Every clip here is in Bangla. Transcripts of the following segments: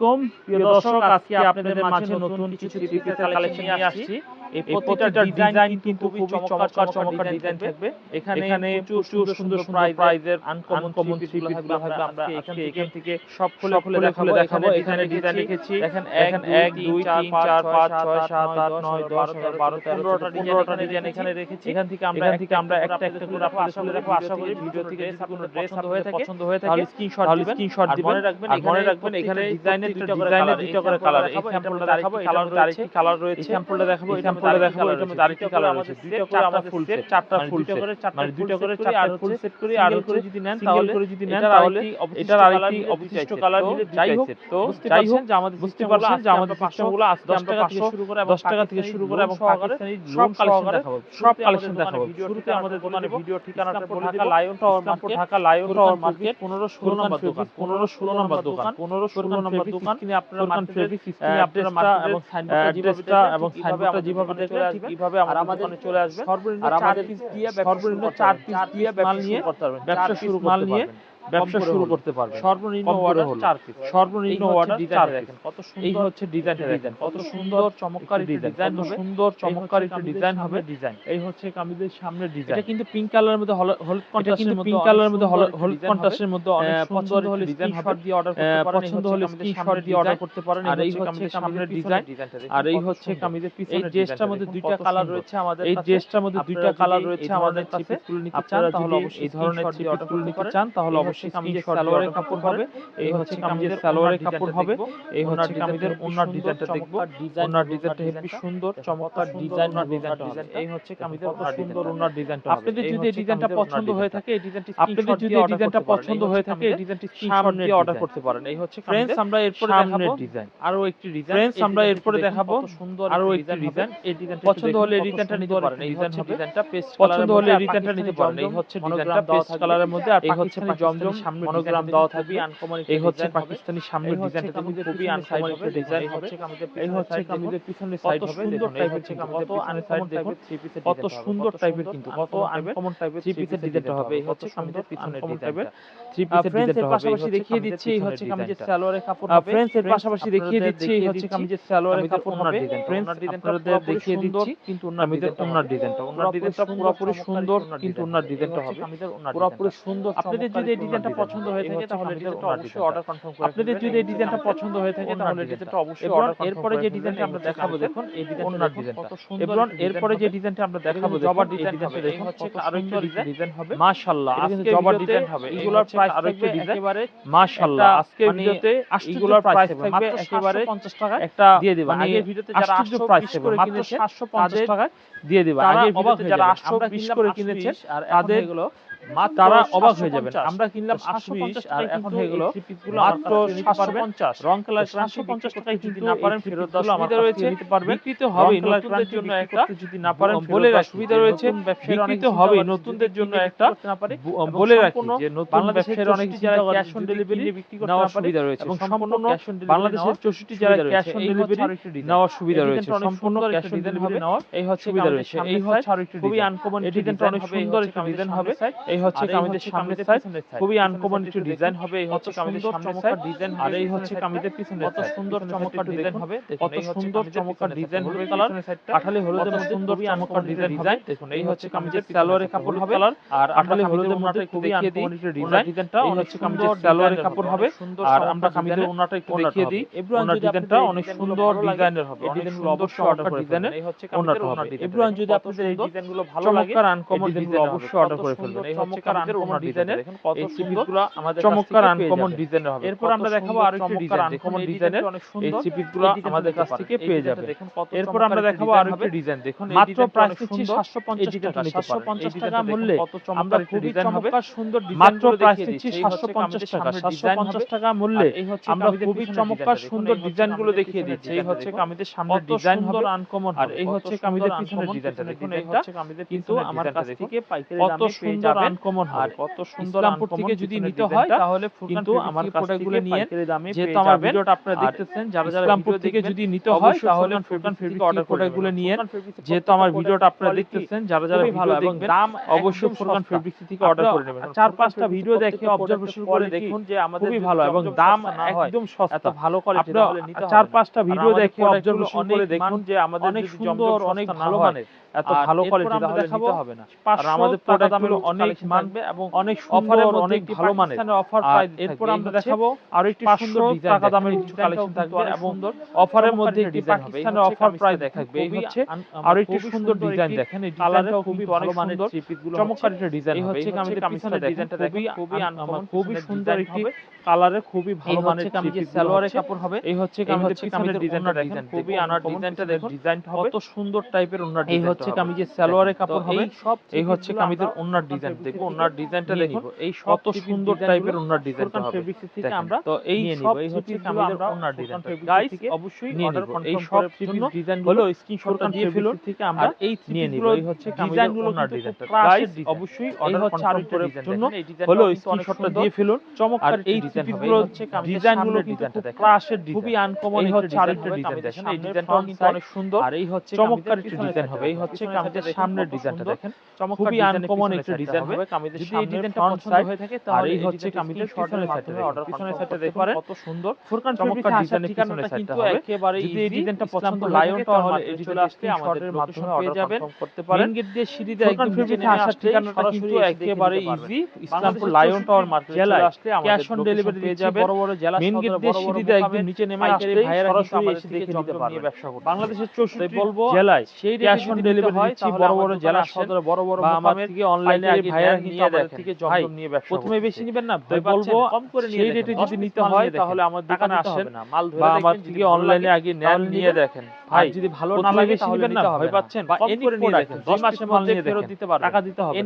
কম প্রিয় দর্শক আজকে আপনাদের মাঝে নতুন কিছু থ্রি কালেকশন নিয়ে আসছি। এই প্রতিটা ডিজাইন কিন্তু খুবই চমৎকার চমৎকার ডিজাইন থাকবে। এখানে এখানে প্রচুর সুন্দর সুন্দর প্রাইজের আনকমন কমন থ্রি থাকবে আমরা আজকে এখান থেকে সব খুলে খুলে দেখাবো। দেখাবো। এখানে ডিজাইন লিখেছি। দেখেন এখন 1 2 3 4 5 6 7 8 9 10 12 13 15টা ডিজাইন এখানে রেখেছি এখান থেকে আমরা এখান থেকে আমরা একটা একটা করে আপনাদের সামনে রাখব আশা করি ভিডিও থেকে কোনো ড্রেস পছন্দ হয়ে থাকে পছন্দ স্ক্রিনশট দিবেন স্ক্রিনশট দিবেন মনে রাখবেন মনে রাখবেন এখানে ডিজাইনের দুইটা করে কালার দুইটা করে কালার এই স্যাম্পলটা দেখাবো কালার আরেকটি কালার রয়েছে স্যাম্পলটা দেখাবো এই স্যাম্পলটা দেখাবো এটার মধ্যে আরেকটি কালার আছে দুইটা করে আমাদের ফুল সেট চারটা ফুল সেট মানে দুইটা করে চারটা ফুল সেট করে আর করে যদি নেন তাহলে করে যদি নেন তাহলে এটার আরেকটি অবশিষ্ট কালার মিলে যাই হোক তো যাই হোক যে আমাদের বুঝতে পারছেন যে আমাদের সিস্টেমগুলো আজকে আমরা 500 শুরু করে 10 টাকা থেকে শুরু করে এবং পাকিস্তানি সব কালেকশন দেখাবো সব কালেকশন দেখাবো শুরুতে আমাদের দোকানে ভিডিও ঠিকানাটা বলে Dhaka Lion Tower Market Dhaka Lion Tower Market 15 16 number দোকান 15 16 নম্বর দোকান 15 16 নম্বর দোকান আপনারা এবং যেভাবে কীভাবে আমাদের চলে আসবে সর্বনিম্ন 4 পিস দিয়ে সর্বনিম্ন 4 পিস দিয়ে নিয়ে ব্যবসা শুরু মাল নিয়ে ব্যবসা শুরু করতে পারবে সর্বনিম্ন অর্ডার 4 পিস সর্বনিম্ন অর্ডার 4 দেখেন কত সুন্দর এই হচ্ছে ডিজাইনটা ডিজাইন কত সুন্দর চমৎকার ডিজাইন কত সুন্দর চমৎকার একটা ডিজাইন হবে। ডিজাইন এই হচ্ছে কামিজের সামনের ডিজাইন এটা কিন্তু পিঙ্ক কালারের মধ্যে হলুদ কন্ট্রাস্টের মধ্যে পিঙ্ক কালারের মধ্যে হলুদ কন্ট্রাস্টের মধ্যে অনেক সুন্দর হলে ডিজাইন হবে। দিয়ে অর্ডার করতে পারেন। পছন্দ হলে স্ক্রিনশট দিয়ে অর্ডার করতে পারেন। আর এই হচ্ছে সামনের ডিজাইন আর এই হচ্ছে কামিজের পিছনের এই ড্রেসটার মধ্যে দুইটা কালার রয়েছে আমাদের এই ড্রেসটার মধ্যে দুইটা কালার রয়েছে আমাদের কাছে। আপনারা তাহলে অবশ্যই এই ধরনের ছিপিগুলো নিতে চান তাহলে অবশ্যই কামিজের সালোয়ারের কাপড় হবে। এই হচ্ছে কামিজের সালোয়ারের কাপড় হবে। এই হচ্ছে কামিজের ওন্নার ডিজাইনটা দেখব। ওন্নার ডিজাইনটা হেবি সুন্দর চমৎকার ডিজাইন ওন্নার ডিজাইনটা হবে। এই হচ্ছে কামিজের কত সুন্দর ওন্নার ডিজাইনটা হবে। আপনাদের যদি এই ডিজাইনটা পছন্দ হয়ে থাকে এই ডিজাইনটি আপনাদের যদি এই ডিজাইনটা পছন্দ হয়ে থাকে এই ডিজাইনটি স্ক্রিনশট দিয়ে অর্ডার করতে পারেন। এই হচ্ছে ফ্রেন্ডস আমরা এরপরে দেখাবো। ডিজাইন আরও একটি ডিজাইন ফ্রেন্ডস আমরা এরপরে দেখাবো। সুন্দর আরও একটি ডিজাইন এই ডিজাইনটা পছন্দ হলে এই ডিজাইনটা নিতে পারেন এই ডিজাইনটা পেস্ট পছন্দ হলে এই ডিজাইনটা নিতে পারেন। এই হচ্ছে ডিজাইনটা পেস্ট কালারের মধ্যে আর এই হচ্ছে জমজম সামনে মনোগ্রাম দেওয়া থাকবে। এই হচ্ছে পাকিস্তানি সামনের ডিজাইনটা কিন্তু খুবই আনকমন একটা ডিজাইন হচ্ছে এই হচ্ছে কামিজের পিছনের সাইড হবে। দেখুন এই হচ্ছে কামিজের পিছনের সাইড দেখুন কত সুন্দর টাইপের কিন্তু কত আনকমন টাইপের থ্রি পিসের ডিজাইনটা হবে। এই হচ্ছে কামিজের পিছনের ডিজাইনটা থ্রি পিসের ডিজাইনটা হবে। পাশাপাশি দেখিয়ে দিচ্ছি এই হচ্ছে কামিজের সালোয়ারের কাপড় হবে। ফ্রেন্ডস এর পাশাপাশি দেখিয়ে দিচ্ছি এই হচ্ছে কামিজের সালোয়ারের কাপড় হবে। ফ্রেন্ডস আপনাদের দেখিয়ে দিচ্ছি কিন্তু কামিজের ওনার ডিজাইনটা ওনার ডিজাইনটা পুরোপুরি সুন্দর কিন্তু ওনার ডিজাইনটা হবে। পুরোপুরি সুন্দর আপনাদের যদি ডিজাইনটা পছন্দ হয়ে থাকে তাহলে ডিজাইনটা অবশ্যই অর্ডার কনফার্ম করে আপনাদের যদি এই ডিজাইনটা পছন্দ হয়ে থাকে তাহলে ডিজাইনটা অবশ্যই অর্ডার কনফার্ম এরপরে যে ডিজাইনটা আমরা দেখাবো দেখুন এই ডিজাইনটা কত সুন্দর এবং এরপরে যে ডিজাইনটা আমরা দেখাবো জবার ডিজাইনটা দেখুন হচ্ছে আরও একটা ডিজাইন হবে। মাশাআল্লাহ আজকে জবার ডিজাইন হবে। এগুলোর প্রাইস আরও একটা ডিজাইন। একেবারে মাশাআল্লাহ আজকে ভিডিওতে এগুলোর প্রাইস থাকবে একেবারে 50 টাকা একটা দিয়ে দেব। আগে ভিডিওতে যারা 820 করে কিনেছেন 750 টাকায় দিয়ে দেব। আগে ভিডিওতে যারা 820 করে কিনেছেন আর তাদের এগুলো তারা অবাক হয়ে যাবেন। আমরা কিনলাম 850 আর এখন হয়ে গেল মাত্র 750 রং কালার 750 টাকায় যদি না পারেন ফেরত দেওয়ার সুবিধা রয়েছে বিক্রিত হবে নতুনদের জন্য একটা যদি না পারেন বলে রাখি সুবিধা রয়েছে বিক্রিত হবে নতুনদের জন্য একটা বলে রাখি যে নতুন ব্যবসায়ীর অনেক যারা ক্যাশ অন ডেলিভারি বিক্রি করতে নেওয়ার সুবিধা রয়েছে। এবং সম্পূর্ণ বাংলাদেশের 64 যারা ক্যাশ অন ডেলিভারি নেওয়ার সুবিধা রয়েছে। সম্পূর্ণ ক্যাশ অন ডেলিভারি নেওয়ার এই হচ্ছে সুবিধা রয়েছে। এই হচ্ছে খুবই আনকমন এই অনেক সুন্দর একটা ডিজাইন হবে এই হচ্ছে কামিজের সামনের সাইড খুবই আনকমন একটু ডিজাইন হবে এই হচ্ছে কামিজের সামনের সাইড ডিজাইন আর এই হচ্ছে কামিজের পিছনের কত সুন্দর চমৎকার ডিজাইন হবে। কত সুন্দর চমৎকার ডিজাইন হবে কালার আঠালি হলুদের মধ্যে সুন্দর চমৎকার ডিজাইন ডিজাইন দেখুন এই হচ্ছে কামিজের সালোয়ারের কাপড় হবে। কালার আর আঠালি হলুদের মধ্যে খুবই আনকমন একটু ডিজাইন ডিজাইনটা এই হচ্ছে কামিজের সালোয়ারের কাপড় হবে। আর আমরা কামিজের ওনাটা একটু দেখিয়ে দিই ওনার ডিজাইনটা অনেক সুন্দর ডিজাইনের হবে। এই ডিজাইনগুলো অবশ্যই অর্ডার করে ডিজাইনের এই হচ্ছে ওনাটা হবে এভরিওয়ান যদি আপনাদের এই ডিজাইনগুলো ভালো লাগে। চমৎকার আনকমন ডিজাইন অবশ্যই অর্ডার করে ফেলবেন এই ডিজাইনের এই আমাদের চমৎকার আনকমন ডিজাইনের হবে। এরপর আমরা দেখাবো আরও একটি ডিজাইন আনকমন ডিজাইনের এই সিপিসগুলো আমাদের কাছ থেকে পেয়ে যাবেন এরপর আমরা দেখাবো আরও একটি ডিজাইন দেখুন মাত্র প্রাইস দিচ্ছি 750 টাকা 750 টাকা মূল্যে আমরা খুবই চমৎকার সুন্দর ডিজাইন মাত্র প্রাইস দিচ্ছি 750 টাকা 750 টাকা মূল্যে আমরা খুবই চমৎকার সুন্দর ডিজাইনগুলো দেখিয়ে দিচ্ছি। এই হচ্ছে কামিজের সামনের ডিজাইন হবে। আনকমন আর এই হচ্ছে কামিজের পিছনের ডিজাইনটা দেখুন। এই কামিজের কিন্তু আমার কাছ থেকে পাইকারি দামে পেয়ে যাবেন আনকমন আর কত সুন্দর ইসলামপুর থেকে যদি নিতে হয় তাহলে কিন্তু আমার প্রোডাক্টগুলো নিয়ে যেহেতু আমার ভিডিওটা আপনারা দেখতেছেন যারা যারা ইসলামপুর থেকে যদি নিতে হয় তাহলে ফুরকান ফেব্রিক অর্ডার প্রোডাক্টগুলো নিয়ে যেহেতু আমার ভিডিওটা আপনারা দেখতেছেন যারা যারা ভিডিও দেখবেন দাম অবশ্যই ফুরকান ফেব্রিক থেকে অর্ডার করে নেবেন। চার পাঁচটা ভিডিও দেখে অবজারভেশন করে দেখুন যে আমাদের খুবই ভালো এবং দাম একদম সস্তা। এত ভালো কোয়ালিটি তাহলে নিতে হবে। চার পাঁচটা ভিডিও দেখে অবজারভেশন করে দেখুন যে আমাদের অনেক সুন্দর অনেক ভালো মানের এত ভালো কোয়ালিটি তাহলে নিতে হবে না আর আমাদের প্রোডাক্ট অনেক মানবে এবং অনেক অফারের অনেক ভালো মানের। অফার এরপর আমরা দেখাবো একটি সুন্দর টাকা দামের কিছু কালেকশন থাকবে এবং অফারের মধ্যে একটি পাকিস্তানের অফার প্রাইস এই হচ্ছে একটি সুন্দর ডিজাইন দেখেন। এই ডিজাইনটাও খুবই ভালো মানেরগুলো চমৎকার একটা ডিজাইন হবে। এই হচ্ছে ডিজাইনটা দেখেন। খুবই আনকমন খুবই সুন্দর একটি কালারে খুবই ভালো মানের সালোয়ারের কাপড় হবে এই হচ্ছে কামিজের পিছনের ডিজাইনটা দেখেন খুবই আনার ডিজাইনটা দেখুন ডিজাইনটা হবে কত সুন্দর টাইপের ওনার ডিজাইন এই হচ্ছে কামিজের সালোয়ারের কাপড় হবে। এই হচ্ছে কামিজের ওনার ডিজাইন দেখব ওনার ডিজাইনটা দেখব এই কত সুন্দর টাইপের ওনার ডিজাইনটা হবে। তো এই সব এই হচ্ছে ওনার ডিজাইন গাইস অবশ্যই অর্ডার এই সব থ্রি ডিজাইন হলো স্ক্রিনশট দিয়ে ফেলুন থেকে আমরা এই নিয়ে নিব। এই হচ্ছে ডিজাইনগুলো ওনার ডিজাইনটা গাইস অবশ্যই অর্ডার কনফার্ম করে জন্য হলো স্ক্রিনশটটা দিয়ে ফেলুন। চমৎকার এই ডিজাইনগুলো হচ্ছে ডিজাইনগুলো কিন্তু ক্রাশের ডিজাইন খুবই আনকমন এই হচ্ছে আরেকটা ডিজাইন দেখেন এই ডিজাইনটা কিন্তু অনেক সুন্দর আর এই হচ্ছে চমৎকার একটা ডিজাইন হবে এই হচ্ছে কামিজের সামনের ডিজাইনটা দেখেন খুবই আনকমন একটা ডিজাইন হবে হবে কামিজের সামনে এই ডিজাইনটা পছন্দ হয়ে থাকে তাহলে এই হচ্ছে কামিজের পিছনের সাইডটা অর্ডার পিছনের সাইডে দেখতে পারেন কত সুন্দর ফোরকান চমৎকার ডিজাইনের পিছনের সাইডটা হবে। একেবারে যদি এই ডিজাইনটা পছন্দ লায়ন তাহলে এই চলে আসতে আমাদের মাধ্যমে অর্ডার যাবেন করতে পারেন। লিংক দিয়ে সিঁড়ি দেয় একদম নিচে নেমে আসার ঠিকানাটা কিন্তু একেবারে easy Islampur Lion Tower Market চলে আসতে আমাদের ক্যাশ অন ডেলিভারি দিয়ে যাবে বড় বড় জেলা মেইন গেট দিয়ে সিঁড়ি দেয় একদম নিচে নেমে আসলে ভাইয়েরা কিন্তু আমাদের দেখে নিতে পারবে ব্যবসা করতে বাংলাদেশের 64 বলব জেলায় সেই ক্যাশ অন ডেলিভারি দিচ্ছি বড় বড় জেলা সদর বড় বড় আমাদের থেকে অনলাইনে আগে হ্যাঁ, থেকে জমজম নিয়ে ব্যবসা প্রথমে বেশি নেবেন না বলব কম করে নিয়ে সেই রেটে যদি নিতে হয় তাহলে আমার দোকানে আসেন। বা আমার থেকে অনলাইনে আগে নেন নিয়ে দেখেন। যদি ভালো না লাগে তাহলে পাচ্ছেন। বা এনি প্রোডাক্ট 10 মাসের মধ্যে ফেরত দিতে টাকা দিতে হবে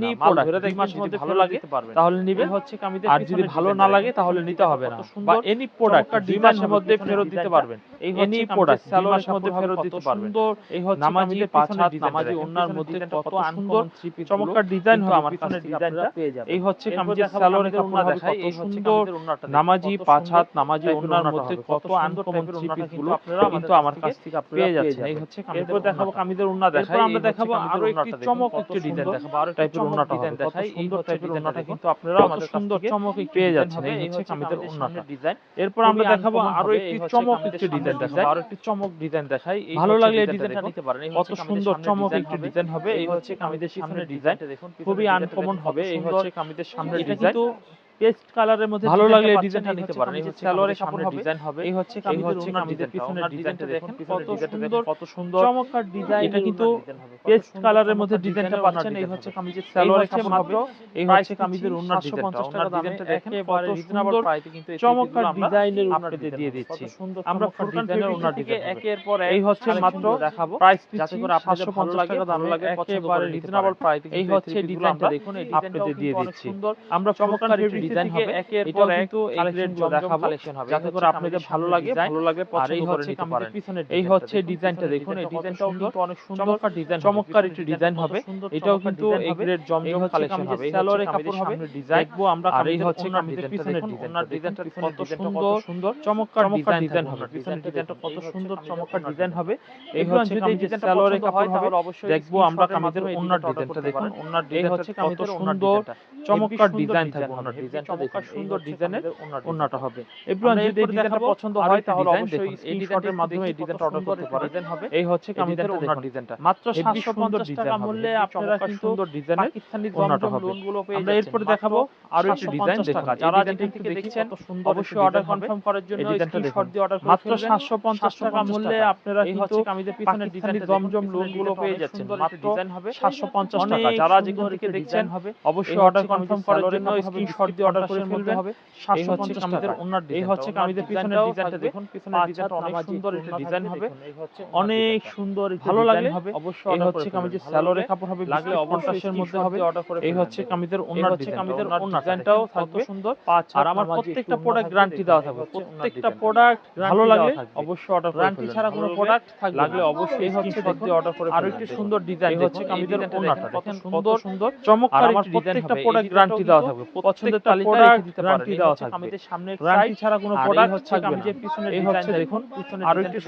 মাসের মধ্যে ভালো লাগে তাহলে নিবে হচ্ছে আর যদি ভালো না লাগে তাহলে নিতে হবে না। বা এনি প্রোডাক্ট 2 মাসের মধ্যে ফেরত দিতে পারবেন। এই এনি প্রোডাক্ট 2 মাসের মধ্যে ফেরত দিতে পারবেন। এই হচ্ছে নামাজে পাঁচ হাত নামাজে ওন্নার মধ্যে কত সুন্দর চমৎকার ডিজাইন আমার কাছে এই হচ্ছে কাপড় এই নামাজি পাঁচ হাত নামাজি ওন্নার মধ্যে কত আনকমন কিন্তু আমার কাছ থেকে ভালো লাগলে কত সুন্দর চমক একটি ডিজাইন হবে। এই হচ্ছে কামিদের সামনে ডিজাইন খুবই আনকমন হবে। এই হচ্ছে কামিদের সামনে ডিজাইন পেস্ট কালারের মধ্যে ভালো লাগলে ডিজাইনটা নিতে পারেন এই হচ্ছে সালোয়ারের সামনে ডিজাইন হবে। এই হচ্ছে কামিজের ওনার ডিজাইন পিছনের ডিজাইনটা দেখেন কত সুন্দর কত সুন্দর চমৎকার ডিজাইন এটা কিন্তু পেস্ট কালারের মধ্যে ডিজাইনটা পাচ্ছেন এই হচ্ছে কামিজের সালোয়ারের সামনে মাত্র এই হচ্ছে কামিজের ওনার ডিজাইনটা ওনার ডিজাইনটা দেখেন কত সুন্দর প্রাইসে কিন্তু চমৎকার ডিজাইনের উপরে দিয়ে দিচ্ছি। আমরা ফুরকান ডিজাইনের ওনার ডিজাইন একের পর এই হচ্ছে মাত্র দেখাবো। প্রাইস যাতে করে আপনাদের ভালো লাগে দাম লাগে একেবারে রিজনেবল প্রাইসে এই হচ্ছে ডিজাইনটা দেখুন এই ডিজাইনটা দিয়ে দিচ্ছি আমরা চমৎকার ডিজাইন হবে এটাও কিন্তু দেখাবো যাতে করে আপনাদের ভালো লাগে ভালো লাগে এই হচ্ছে ডিজাইনটা দেখুন এই ডিজাইনটাও কিন্তু অনেক সুন্দর ডিজাইন চমৎকার একটি ডিজাইন হবে। এটাও কিন্তু এই গ্রেড জমজম কালেকশন হবে। সালোয়ারে কাপড় হবে। ডিজাইন দেখব আমরা আর এই হচ্ছে কামিজের পিছনের ডিজাইনটা ডিজাইনটা কত সুন্দর সুন্দর চমৎকার ডিজাইন হবে পিছনের ডিজাইনটা কত সুন্দর চমৎকার ডিজাইন হবে এই হচ্ছে কামিজের সালোয়ারে কাপড় হবে। অবশ্যই দেখব আমরা কামিজের ওনার ডিজাইনটা দেখুন ওনার ডিজাইন কত সুন্দর চমৎকার ডিজাইন থাকবে ওনার ডিজাইন ডিজাইনটা দেখুন সুন্দর সুন্দর ডিজাইনের ডিজাইনের হবে। আমরা যদি এরপরে এই ডিজাইনটা দেখাবো পছন্দ আরও হয় তাহলে ডিজাইন অবশ্যই দেখুন, এই এই ডিজাইনের ডিজাইনটা মাধ্যমে এই ডিজাইনটা অর্ডার করতে পারেন। হবে। এই হচ্ছে কামিজের ডিজাইনটা ডিজাইনটা মাত্র হেভি সুন্দর 750 টাকা মূল্যে আপনারা কিন্তু সুন্দর ডিজাইনের পাকিস্তানি জমজম হবে। লোনগুলো পেয়ে আমরা যাচ্ছেন। এরপরে মাত্র দেখাবো আরও একটি ডিজাইন টাকা। দেখুন যারা যারা যেখান থেকে দেখছেন অবশ্যই অর্ডার কনফার্ম করার জন্য স্ক্রিনশট দিয়ে অর্ডার করে মাত্র 750 টাকা মূল্যে আপনারা কিন্তু কামিজের পিছনের পাকিস্তানি জমজম দেখুন, লোনগুলো পেয়ে যাচ্ছেন মাত্র ডিজাইন হবে 750 টাকা যারা যেখান থেকে একটি দেখছেন ডিজাইন হবে অবশ্যই অর্ডার করে ফেলবেন। হবে। 750 টাকা। ওনার এই হচ্ছে কামিজের পিছনের ডিজাইনটা দেখুন পিছনের ডিজাইনটা অনেক সুন্দর একটা ডিজাইন হবে। অনেক সুন্দর ভালো লাগলে হবে। অবশ্যই এই হচ্ছে কামিজের সালোয়ারের কাপড় হবে লাগলে অবশ্যই মধ্যে হবে। অর্ডার করে এই হচ্ছে কামিজের ওনার হচ্ছে কামিজের ওনার ডিজাইনটাও থাকবে। সুন্দর। আর আমার প্রত্যেকটা প্রোডাক্ট গ্যারান্টি দেওয়া থাকবে। প্রত্যেকটা প্রোডাক্ট ভালো লাগলে অবশ্যই অর্ডার গ্যারান্টি ছাড়া কোনো প্রোডাক্ট থাকবে। লাগলে অবশ্যই এই হচ্ছে দিয়ে অর্ডার করে আর একটা সুন্দর ডিজাইন হচ্ছে কামিজের ওনারটা দেখেন সুন্দর সুন্দর চমৎকার একটা ডিজাইন হবে প্রত্যেকটা প্রোডাক্ট গ্যারান্টি দেওয়া থাকবে পছন্দের প্রোডাক্ট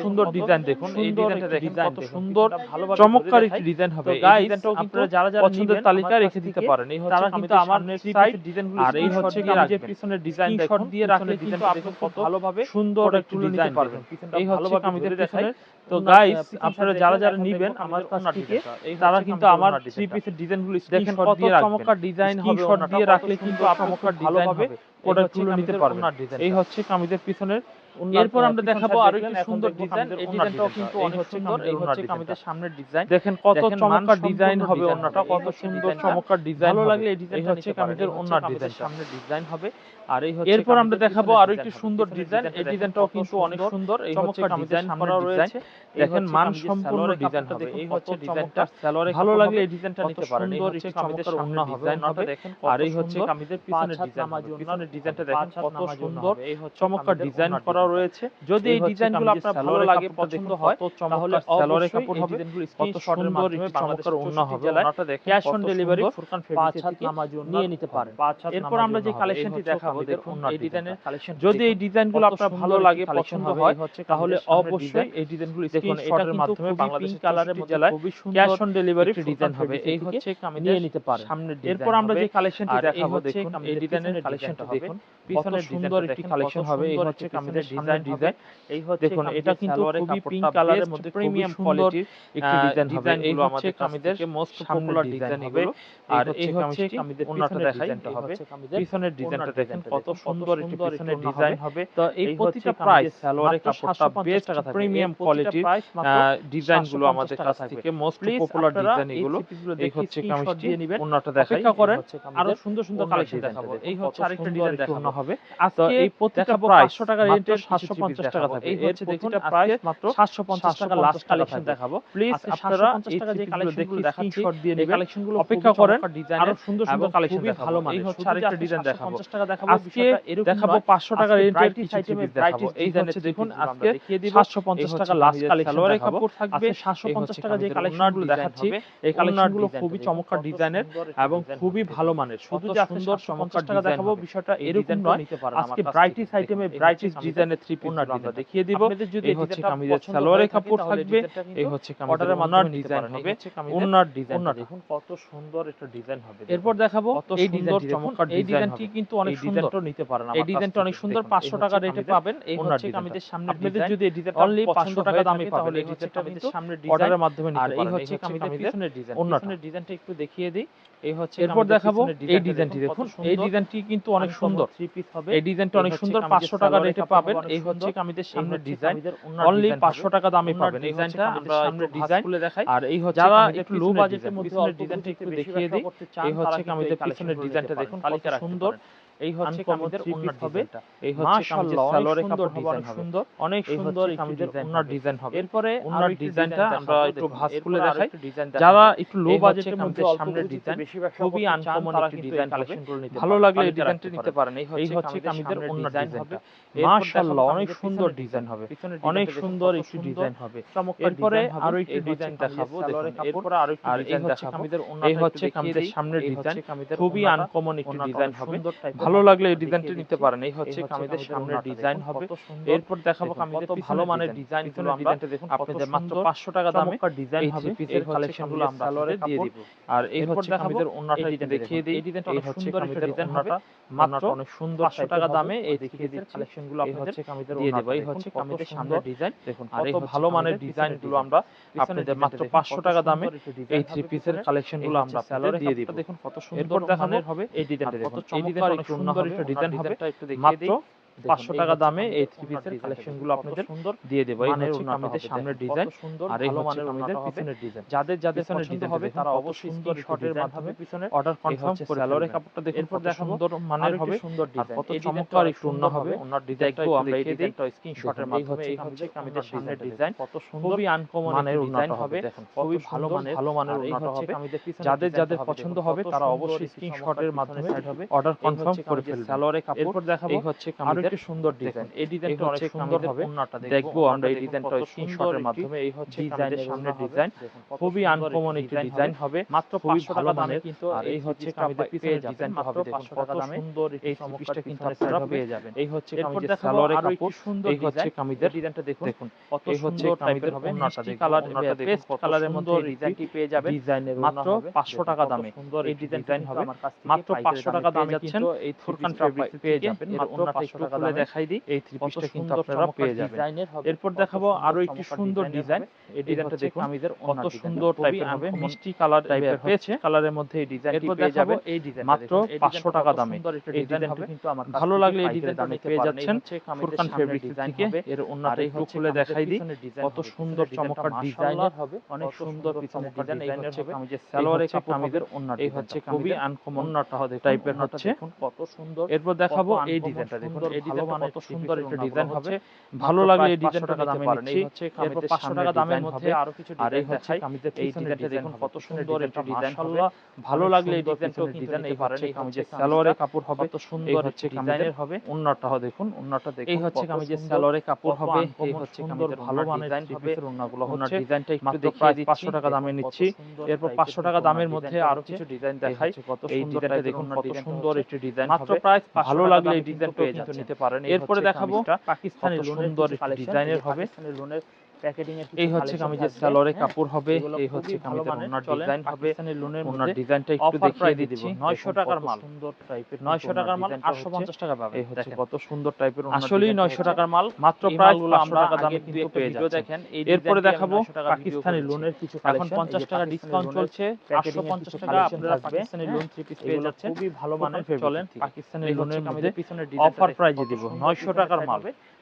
সুন্দর ডিজাইন যারা যারা পছন্দের রেখে দিতে পারেন। আমার সাইড ডিজাইনগুলো ডিজাইন দিয়ে রাখলে কিন্তু আপনি ভালোভাবে সুন্দর একটি ডিজাইন দেখাই। তো গাইস আপনারা যারা যারা নেবেন আমার কাছ থেকে তারা কিন্তু আমার থ্রি পিসের ডিজাইনগুলো দেখেন কত চমৎকার ডিজাইন হবে শর্ট দিয়ে রাখলে কিন্তু আপনার ডিজাইন হবে। প্রোডাক্টগুলো নিতে পারবেন। এই হচ্ছে কামিজের পিছনের এরপর আমরা দেখাবো আরও একটু সুন্দর ডিজাইন এই ডিজাইনটাও কিন্তু অনেক সুন্দর এই হচ্ছে কামিজের সামনের ডিজাইন দেখেন কত চমৎকার ডিজাইন হবে ওন্নাটা কত সুন্দর চমৎকার ডিজাইন ভালো লাগলে এই ডিজাইন হচ্ছে কামিজের ওন্নার ডিজাইন সামনের ডিজাইন হবে। এরপর আমরা দেখাবো আরও একটি সুন্দর ডিজাইন এই ডিজাইনটাও কিন্তু অনেক সুন্দর এই হচ্ছে ডিজাইন করা রয়েছে। দেখেন মান সম্পূর্ণ ডিজাইন হবে। এই হচ্ছে ডিজাইনটা সেলরে ভালো লাগলে এই ডিজাইনটা নিতে পারেন। এই হচ্ছে কামিজের সামনে হবে। নটা দেখেন আর এই হচ্ছে কামিজের পিছনের ডিজাইন পিছনের ডিজাইনটা দেখেন কত সুন্দর এই হচ্ছে চমৎকার ডিজাইন করা রয়েছে। যদি এই ডিজাইনগুলো আপনার ভালো লাগে পছন্দ হয় তাহলে সেলরে কাপড় হবে ডিজাইনগুলো কত শর্টের মাধ্যমে বাংলাদেশের অন্য হবে। নটা দেখেন cash on delivery Furqan fabric থেকে নিয়ে নিতে পারেন এরপর আমরা যে কালেকশনটি দেখাবো আমাদের এই ডিজাইনের কালেকশন যদি এই ডিজাইনগুলো আপনার ভালো লাগে পছন্দ হয় তাহলে অবশ্যই এই ডিজাইনগুলো স্ক্রিনশটের মাধ্যমে বাংলাদেশ কালারের জেলায় ক্যাশ অন ডেলিভারি ডিজাইন হবে। এই হচ্ছে কামিজ নিয়ে নিতে পারে সামনে এরপর আমরা যে কালেকশনটি দেখাবো দেখুন এই ডিজাইনের কালেকশনটা দেখুন। পিছনে সুন্দর একটি কালেকশন হবে। এই হচ্ছে কামিজের ডিজাইন ডিজাইন এই হচ্ছে দেখুন এটা কিন্তু খুবই পিঙ্ক কালারের মধ্যে প্রিমিয়াম কোয়ালিটির একটি ডিজাইন হবে এইগুলো আমাদের কামিজের মোস্ট পপুলার ডিজাইন হবে আর এই হচ্ছে কামিজের ওন্নাটা দেখাই হবে পিছনের ডিজাইনটা দেখেন কত সুন্দর একটি পিছনের ডিজাইন হবে। তো এই প্রতিটা প্রাইস সালোয়ারের কাপড়টা বেস্ট প্রিমিয়াম কোয়ালিটির ডিজাইনগুলো আমাদের কাছ থেকে মোস্টলি পপুলার ডিজাইন এগুলো। এই হচ্ছে কামিজটি অন্যটা দেখাই। অপেক্ষা করেন আরও সুন্দর সুন্দর কালেকশন দেখাবো। এই হচ্ছে আরেকটা ডিজাইন দেখানো হবে। আজকে এই প্রতিটা প্রাইস 700 টাকা রেটে 750 টাকা থাকবে। এই হচ্ছে প্রতিটা প্রাইস মাত্র 750 টাকা লাস্ট কালেকশন দেখাবো। প্লিজ আচ্ছা, আপনারা 750 টাকা যে কালেকশনগুলো দেখাচ্ছি শর্ট দিয়ে নেবেন কালেকশনগুলো অপেক্ষা করেন আরও সুন্দর সুন্দর কালেকশন দেখাবো এই হচ্ছে আরেকটা ডিজাইন দেখাবো 750 টাকা দেখাবো আজকে দেখাবো 500 টাকা রেটের কিছু আইটেমের দেখাবো। এই হচ্ছে দেখুন আজকে 750 টাকা লাস্ট কালেকশন সালোয়ারের কাপড় থাকবে আচ্ছা, 750 টাকা যে কালেকশনগুলো দেখাচ্ছি এই কালেকশনগুলো খুবই চমৎকার ডিজাইনের এবং খুবই ভালো মানের। শুধু যে সুন্দর চমৎকার টাকা দেখাবো বিষয়টা এরকম নয়। আজকে ব্রাইটিস আইটেমে ব্রাইটিস ডিজাইনের থ্রি পিস আমরা দেখিয়ে দিব। এই হচ্ছে কামিজের সালোয়ারের কাপড় থাকবে এই হচ্ছে কামিজের মানার ডিজাইন হবে ওনার ডিজাইন দেখুন কত সুন্দর একটা ডিজাইন হবে এরপর দেখাবো এই ডিজাইন চমৎকার ডিজাইন এই ডিজাইনটি কিন্তু অনেক সুন্দর ডিজাইনটা নিতে পারেন এই ডিজাইনটা অনেক সুন্দর 500 টাকা রেটে পাবেন এই হচ্ছে কামিজের সামনে আপনাদের যদি এই অনলি 500 টাকা দামে পাবেন এই ডিজাইনটা কিন্তু সামনে অর্ডারের মাধ্যমে নিতে পারেন আর এই হচ্ছে কামিজের পিছনের ডিজাইন পিছনের ডিজাইনটা একটু দেখিয়ে দেই এই হচ্ছে এরপর দেখাবো এই ডিজাইনটি। দেখুন এই ডিজাইনটি কিন্তু অনেক সুন্দর। থ্রি পিস হবে। এই ডিজাইনটা অনেক সুন্দর 500 টাকা রেটে পাবেন এই হচ্ছে কামিজের সামনে ডিজাইন। অনলি 500 টাকা দামে পাবেন এই ডিজাইনটা আমরা সামনে ডিজাইন খুলে দেখাই। আর এই হচ্ছে যারা একটু লো বাজেটের মধ্যে ডিজাইনটা একটু দেখিয়ে দেই এই হচ্ছে কামিজের পিছনের ডিজাইনটা দেখুন কত সুন্দর এই হচ্ছে কামিজের ওনার হবে এই হচ্ছে কামিজের সালোয়ারে কাপড় হবে। অনেক সুন্দর অনেক সুন্দর এই কামিজের ওনার ডিজাইন হবে। এরপরে ওনার ডিজাইনটা আমরা একটু ভাঁজ খুলে দেখাই। যারা একটু লো বাজেটের মধ্যে সামনের ডিজাইন খুবই আনকমন একটি ডিজাইন কালেকশন করে নিতে ভালো লাগলে এই ডিজাইনটা নিতে পারেন। এই হচ্ছে কামিজের ওনার ডিজাইন হবে। মাশাআল্লাহ অনেক সুন্দর ডিজাইন হবে। অনেক সুন্দর একটি ডিজাইন হবে। এরপরে আরও একটি ডিজাইন দেখাবো এরপরে আরও একটি ডিজাইন দেখাবো এই হচ্ছে কামিজের সামনের ডিজাইন খুবই আনকমন একটি ডিজাইন হবে ভালো লাগলে এই ডিজাইনটি নিতে পারেন। এই হচ্ছে কামিজের সামনের ডিজাইন হবে। এরপর দেখাবো কামিজের ভালো ভালো মানের ডিজাইনগুলো আমরা ডিজাইনটা দেখুন আপনাদের মাত্র মাত্র 500 টাকা দামে। ডিজাইন হবে। পিসের কালেকশনগুলো আমরা আপনাদের দিয়ে দিব। আর এই হচ্ছে কামিজের ওন্নাটা একটু দেখিয়ে দিই। এই ডিজাইনটা অনেক সুন্দর কামিজের ডিজাইন হবে। মাত্র অনেক সুন্দর 500 টাকা দামে এই দেখিয়ে দিচ্ছি। কালেকশনগুলো আপনাদের কামিজের দিয়ে দেব। এই হচ্ছে কামিজের সামনের ডিজাইন দেখুন আর এই ভালো মানের ডিজাইনগুলো আমরা আপনাদের মাত্র 500 টাকা দামে এই থ্রি পিসের কালেকশনগুলো আমরা আপনাদের দিয়ে দিব দেখুন কত সুন্দর দেখাবো হবে এই ডিজাইনটা দেখুন এই চমৎকার ডিজাইনটা একটু হবে সুন্দর পাঁচশো টাকা দামে এই থ্রি পিসের কালেকশনগুলো আপনাদের সুন্দর দিয়ে দেবো। এই হচ্ছে আমাদের সামনের ডিজাইন আর এই হচ্ছে আমাদের পিছনের ডিজাইন যাদের যাদের পিছনের ডিজাইন হবে তারা অবশ্যই সুন্দর শর্টের মাধ্যমে পিছনে অর্ডার কনফার্ম করে সালোয়ারে কাপড়টা দেখুন এরপর দেখা সুন্দর মানের হবে সুন্দর ডিজাইন কত চমৎকার একটু অন্য হবে। ওনার ডিজাইন তো আমরা এই ডিজাইনটা স্ক্রিনশটের মাধ্যমে এই হচ্ছে কামিজের সামনের ডিজাইন কত সুন্দর খুবই আনকমন মানের ডিজাইন হবে। খুবই ভালো মানের ভালো মানের ওনাটা হবে যাদের যাদের পছন্দ হবে। তারা অবশ্যই স্ক্রিনশটের মাধ্যমে অর্ডার কনফার্ম করে ফেলবে সালোয়ারে কাপড় এরপর দেখাবো এই হচ্ছে কামিজের এটা সুন্দর ডিজাইন এই ডিজাইনটা অনেক সুন্দর হবে। দেখব। আমরা এই ডিজাইনটা স্ক্রিনশটের মাধ্যমে। এই হচ্ছে ডিজাইনের সামনে ডিজাইন খুবই আনকমন একটি ডিজাইন হবে। মাত্র 500 টাকা দামে কিন্তু এই হচ্ছে কামিজের পিছনের ডিজাইন মাত্র 500 টাকা সুন্দর এই চমকটা কিন্তু আপনারা পেয়ে যাবেন। এই হচ্ছে কামিজের সালোয়ারের কাপড়। সুন্দর এই হচ্ছে কামিজের ডিজাইনটা দেখুন দেখুন কত সুন্দর কামিজের হবে নাটা কালার পেস্ট কালারের মধ্যে ডিজাইনটি পেয়ে যাবেন ডিজাইনের মাত্র 500 টাকা দামে এই ডিজাইন হবে মাত্র 500 টাকা দামে যাচ্ছেন এই ফুরকান ফেব্রিক পেয়ে যাবেন মাত্র 500 খুলে দেখাই দিই। এই থ্রি পিসটা কিন্তু আপনারা পেয়ে যাবেন। এরপর দেখাবো আরও একটি সুন্দর ডিজাইন এই ডিজাইনটা দেখুন আমাদের কত সুন্দর টাইপের হবে মিষ্টি কালার টাইপের পেয়েছে কালারের মধ্যে এই ডিজাইনটি পেয়ে যাবেন এই ডিজাইন মাত্র 500 টাকা দামে। এই ডিজাইনটা কিন্তু আমার ভালো লাগলে এই ডিজাইনটা পেয়ে যাচ্ছেন। ফুরকান ফেব্রিক থেকে এর অন্যটাই একটু খুলে দেখাই দিই। কত সুন্দর চমৎকার ডিজাইন হবে অনেক সুন্দর চমৎকার ডিজাইনের হবে। আমি যে সালোয়ারে কাপড় আমাদের অন্যটা এই হচ্ছে খুবই আনকমন টাইপের হচ্ছে কত সুন্দর এরপর দেখাবো এই ডিজাইনটা দেখুন পাঁচশো মানের দামে নিচ্ছি এরপর 500 টাকা দামের মধ্যে আরও কিছু ডিজাইন দেখাই। দেখুন কত সুন্দর একটা ডিজাইন হবে। ভালো লাগলে এই ডিজাইন দেখুন কত সুন্দর একটা ডিজাইন ভালো লাগলে এই পেয়ে যাচ্ছেন নিতে পারেন। এরপরে দেখাবো পাকিস্তানি সুন্দর ডিজাইনের হবে। এই হচ্ছে কামিজের সালোয়ারে কাপড় হবে এই হচ্ছে কামিজের ওনার ডিজাইন হবে এখানে লোনের ওনার ডিজাইনটা একটু দেখিয়ে দিয়ে দিব। 900 টাকার মাল। সুন্দর টাইপের 900 টাকার মাল 850 টাকা পাবে এই হচ্ছে কত সুন্দর টাইপের ওনার আসলে 900 টাকার মাল মাত্র প্রায় 500 টাকা দামে কিন্তু পেয়ে যাচ্ছে দেখেন এরপরে দেখাবো পাকিস্তানি লোনের কিছু এখন 50 টাকা ডিসকাউন্ট চলছে 850 টাকা আপনারা পাকিস্তানি লোন থ্রি পিস পেয়ে যাচ্ছেন। খুবই ভালো মানের চলেন পাকিস্তানি লোনের মধ্যে পিছনের ডিজাইন অফার প্রাইজে দিব। 900 টাকার মাল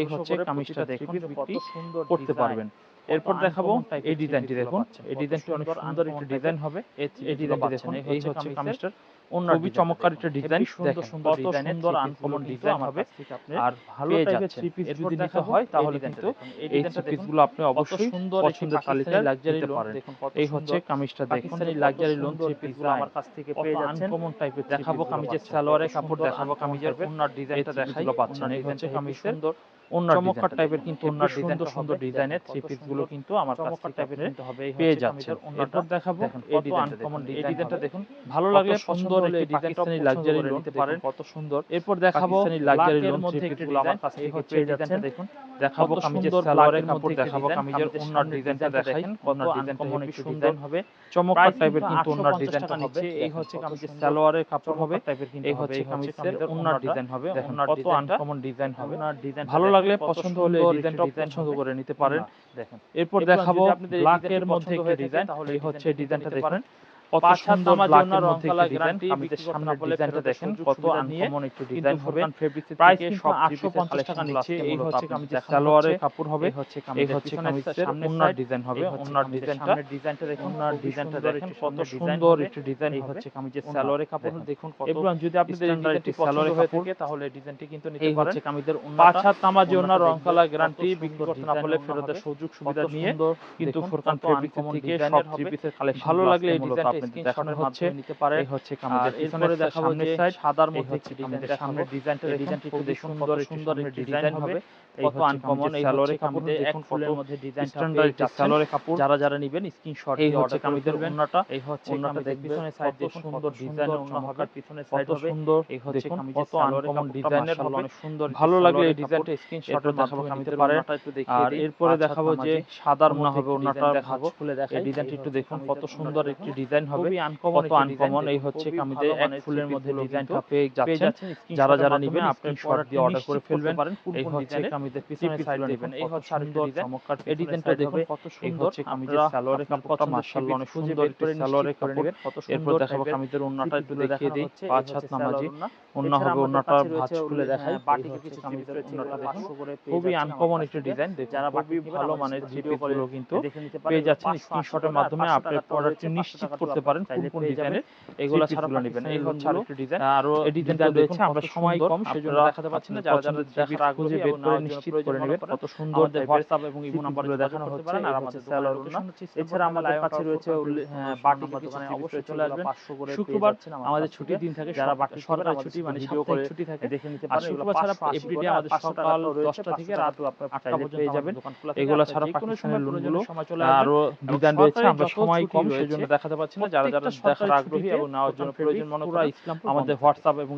এই হচ্ছে কামিজটা দেখুন করতে পারবেন। এরপর দেখাবো এই ডিজাইনটি দেখুন। এই ডিজাইনটি অনেক সুন্দর একটা ডিজাইন হবে। এই ডিজাইনটি দেখুন এই হচ্ছে কামিজটার খুবই চমৎকার একটা ডিজাইন সুন্দর সুন্দর সুন্দর আনকমন ডিজাইন হবে। আর ভালো টাইপের থ্রি পিস যদি নিতে হয় তাহলে কিন্তু এই থ্রি পিসগুলো আপনি অবশ্যই পছন্দের তালিকায় লাক্সারি লোন দেখুন এই হচ্ছে কামিজটা দেখুন। এই লাক্সারি লোন থ্রি পিসগুলো আমার কাছ থেকে পেয়ে যাচ্ছেন। আনকমন টাইপের দেখাবো কামিজের সালোয়ারে কাপড় দেখাবো কামিজের ওনার ডিজাইনটা দেখাই এই হচ্ছে কামিজের সুন্দর চমৎকার টাইপের কিন্তু ওনার সুন্দর সুন্দর ডিজাইনের থ্রি পিসগুলো কিন্তু আমার কাছে টাইপের হবে পেয়ে যাচ্ছে এরপর দেখাবো এই আনকমন ডিজাইনটা দেখুন ভালো লাগলে সুন্দর এই পাকিস্তানি লাক্সারি লোন নিতে পারেন। কত সুন্দর। এরপর দেখাবো লাক্সারি লোন থ্রি পিসগুলো আমার কাছে থেকে পেয়ে যাচ্ছে দেখুন। দেখাবো কামিজের সালোয়ারের কাপড় দেখাবো কামিজের ওনার ডিজাইনটা দেখাই ওনার ডিজাইনটা খুবই সুন্দর হবে চমৎকার টাইপের কিন্তু ওনার ডিজাইনটা হবে। এই হচ্ছে কামিজের সালোয়ারের কাপড় হবে টাইপের কিন্তু এই হচ্ছে কামিজের ওনার ডিজাইন হবে ওনার ডিজাইন আনকমন ডিজাইন হবে ওনার ডিজাইন ভালো লাগলে পছন্দ হলে ডিজাইনটা পছন্দ করে নিতে পারেন। দেখেন। এরপর দেখাবো ব্ল্যাক ডিজাইনটি মধ্যে একটা ডিজাইন তাহলে এই হচ্ছে ডিজাইনটি দেখুন। কত সুন্দর ব্ল্যাকের মধ্যে রং কালার একটি ডিজাইন গ্যারান্টি, কামিজের সামনের ডিজাইনটা দেখেন কত আনকমন একটি ডিজাইন হবে প্রাইস কিন্তু সব আটশো পঞ্চাশ টাকা নিচ্ছে এই হচ্ছে কামিজের সালোয়ারের সালোয়ারের কাপড় হবে এই হচ্ছে কামিজের ডিজাইন হবে ডিজাইনটা সামনের ডিজাইনটা দেখুন ওন্নার ডিজাইনটা দেখেন কত সুন্দর ডিজাইন সুন্দর হবে। একটি ডিজাইন এই হচ্ছে কামিজের ওন্নার কাপড় দেখুন কত এবার যদি আপনাদের এই ডিজাইনটি একটি কাপড়। থাকে তাহলে ডিজাইনটি কিন্তু নিতে এই হচ্ছে কামিজের পাঁচ হাত নামার জন্য রং কত গ্যারান্টি বিক্রি করতে না ডিজাইন পারলে ফেরতের সুযোগ সুবিধা নিয়ে কিন্তু দেখুন, ফেব্রিক্স থেকে সব থ্রি পিসের কালেকশন ভালো লাগলে এই ডিজাইনটা দেখানো হচ্ছে নিতে পারে। হচ্ছে কামিজের পিছনের দেখাবো যে সাদার মধ্যে হচ্ছে ডিজাইনটা সামনের। ডিজাইনটা ডিজাইনটি খুবই সুন্দর সুন্দর ডিজাইন হবে। কত আনকমন এই সালোয়ারের কাপড় এক ফুলের মধ্যে ডিজাইন স্ট্যান্ডার্ড সালোয়ারের কাপড় যারা যারা নেবেন স্ক্রিনশট দিয়ে অর্ডার কামিজের ওন্নাটা এই হচ্ছে ওন্নাটা কামিজের দেখবে পিছনের সাইড দেখুন সুন্দর ডিজাইনের ওন্না হবে পিছনের সাইড হবে। সুন্দর এই হচ্ছে কামিজের কত আনকমন ডিজাইনের হবে। অনেক সুন্দর ভালো লাগলে এই ডিজাইনটা। স্ক্রিনশটের মাধ্যমে কামিজের দেখিয়ে আর এরপরে দেখাবো যে সাদার ওন্না হবে ওন্নাটা দেখাবো। খুলে দেখাই। এই ডিজাইনটা একটু দেখুন কত সুন্দর একটি ডিজাইন হবে। আনকমন কত আনকমন এই হচ্ছে কামিজে এক ফুলের মধ্যে ডিজাইনটা পেয়ে যাচ্ছেন যারা যারা নেবেন আপনি শর্ট দিয়ে অর্ডার করে ফেলবেন এই হচ্ছে কামিজের পিছনের সাইড দেখুন এই হচ্ছে সুন্দর ডিজাইন এই ডিজাইনটা দেখুন কত সুন্দর কামিজের সালোয়ারের কাপড়টা মাশাআল্লাহ অনেক সুন্দর করে সালোয়ারের কাপড় নেবেন। কত এরপর সুন্দর দেখাবো কামিজের ওন্নাটা একটু দেখিয়ে দিই পাঁচ হাত নামাজি। ওন্না। হবে ওন্নাটা ভাঁজ খুলে দেখাই। হ্যাঁ, বাটিকের এই কিছু কামিজের ওন্নাটা এগুলো দেখুন। 500 করে খুবই আনকমন একটি ডিজাইন যারা খুবই ভালো মানের ভিডিও গুলো কিন্তু। পেয়ে যাচ্ছেন স্ক্রিনশটের মাধ্যমে আপনি প্রোডাক্টটি নিশ্চিত করতে পারেন কোন কোন ডিজাইনের এগুলো ছাড়া নেবেন। এই হচ্ছে আরেকটি ডিজাইন আরও এই ডিজাইনটা আমরা সময় কম সেজন্য দেখাতে পাচ্ছি না যারা যারা দেখার আগ্রহী বের করে নিশ্চিত করে নেবেন। কত সুন্দর হোয়াটসঅ্যাপ এবং ইমো নাম্বারে দেখানো হচ্ছে, আর আমাদের। এছাড়া আমাদের কাছে রয়েছে হ্যাঁ, দোকানে অবশ্যই চলে আসবেন 500 করে শুক্রবার আমাদের ছুটির দিন থাকে যারা বাকি সরকারি ছুটি মানে ভিডিও করে ছুটি থাকে। দেখে নিতে পারেন। শুক্রবার ছাড়া এভরিডে আমাদের সকাল দশটা থেকে রাত পর্যন্ত পেয়ে যাবেন। এগুলো ছাড়া পাকিস্তানের লোনগুলো আরও এবং রয়েছে আমরা সময় কম সেজন্য দেখাতে পাচ্ছি না। যারা যারা দেখার আগ্রহী এবং নেওয়ার জন্য প্রয়োজন মনে ইসলামপুর আমাদের হোয়াটসঅ্যাপ এবং